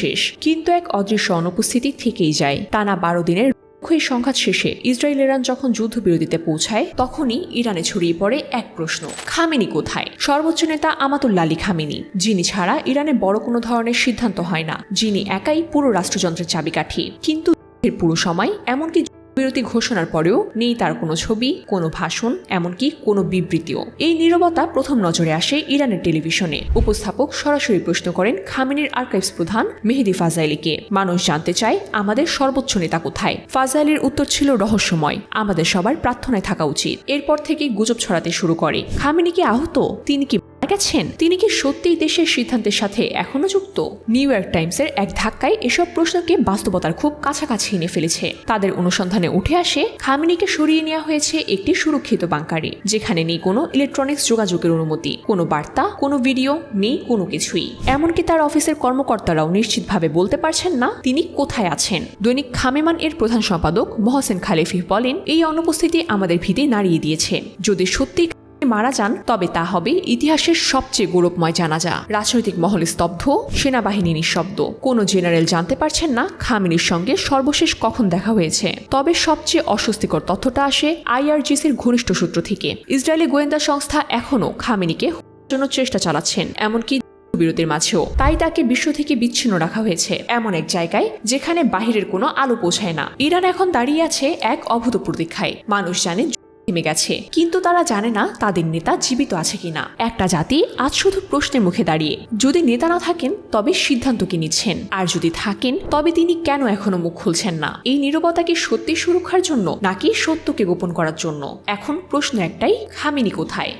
শেষ, কিন্তু এক অদৃশ্য অনুপস্থিতি থেকেই যায়। টানা বারো দিনের এই সংঘাত শেষে ইসরায়েল ইরান যখন যুদ্ধবিরতিতে পৌঁছায়, তখনই ইরানে ছড়িয়ে পড়ে এক প্রশ্ন, খামেনি কোথায়? সর্বোচ্চ নেতা আমাতুল্লা আলী খামেনি, যিনি ছাড়া ইরানে বড় কোনো ধরনের সিদ্ধান্ত হয় না, যিনি একাই পুরো রাষ্ট্রযন্ত্রের চাবিকাঠি। কিন্তু পুরো সময় এমনকি বিরতি ঘোষণার পরেও নেই তার কোনো ছবি, কোনো ভাষণ, এমনকি কোনো বিবৃতিও। এই নীরবতা প্রথম নজরে আসে ইরানের টেলিভিশনে। উপস্থাপক সরাসরি প্রশ্ন করেন খামেনির আর্কাইভস প্রধান মেহেদি ফাজাইলিকে। মানুষ জানতে চায় আমাদের সর্বোচ্চ নেতা কোথায়। ফাজাইলির উত্তর ছিল রহস্যময়। আমাদের সবার প্রার্থনায় থাকা উচিত। এরপর থেকেই গুজব ছড়াতে শুরু করে। খামেনি কি আহত? তিনি কি গেছেন তিনি কি সত্যিই দেশের সিদ্ধান্তের সাথে এখনও যুক্ত? নিউ ইয়র্ক টাইমসের এক ধাক্কায় এসব প্রশ্নকে বাস্তবতার খুব কাছাকাছি এনে ফেলেছে। তাদের অনুসন্ধানে উঠে আসে, খামিনিকে সরিয়ে নেওয়া হয়েছে একটি সুরক্ষিত বাংকারে, যেখানে নেই কোনো ইলেকট্রনিক্স যোগাযোগের অনুমতি, কোনো বার্তা, কোনো ভিডিও নেই কোনো কিছুই। এমনকি তার অফিসের কর্মকর্তারাও নিশ্চিতভাবে বলতে পারছেন না তিনি কোথায় আছেন। দৈনিক খামেমান এর প্রধান সম্পাদক মহসেন খালেফি বলেন, এই অনুপস্থিতি আমাদের ভীতি নাড়িয়ে দিয়েছে। যদি সত্যি মারা যান, তবে তা হবে ইতিহাসের সবচেয়ে গৌরবময় জানাজা। রাজনৈতিক মহল স্তব্ধ, সেনাবাহিনী নিঃশব্দ। কোনো জেনারেল জানতে পারছেন না খামিনির সঙ্গে সর্বশেষ কখন দেখা হয়েছে। তবে সবচেয়ে অস্বস্তিকর তথ্যটা আসে আইআরজিসির ঘনিষ্ঠ সূত্র থেকে। ইসরায়েলি গোয়েন্দা সংস্থা এখনও খামিনিকে জন্য চেষ্টা চালাচ্ছেন, এমনকি বিরতির মাঝেও। তাই তাকে বিশ্ব থেকে বিচ্ছিন্ন রাখা হয়েছে, এমন এক জায়গায় যেখানে বাহিরের কোনো আলো পৌঁছায় না। ইরান এখন দাঁড়িয়ে আছে এক অভূত প্রতীক্ষায় মানুষ জানে থেমে গেছে। কিন্তু তারা জানে না তাদের নেতা জীবিত আছে কিনা। একটা জাতি আজ শুধু প্রশ্নের মুখে দাঁড়িয়ে। যদি নেতা না থাকেন, তবে সিদ্ধান্ত কি নিচ্ছেন? আর যদি থাকেন, তবে তিনি কেন এখনও মুখ খুলছেন না? এই নিরবতাকে সত্যি সুরক্ষার জন্য, নাকি সত্যকে গোপন করার জন্য? এখন প্রশ্ন একটাই, খামিনি কোথায়?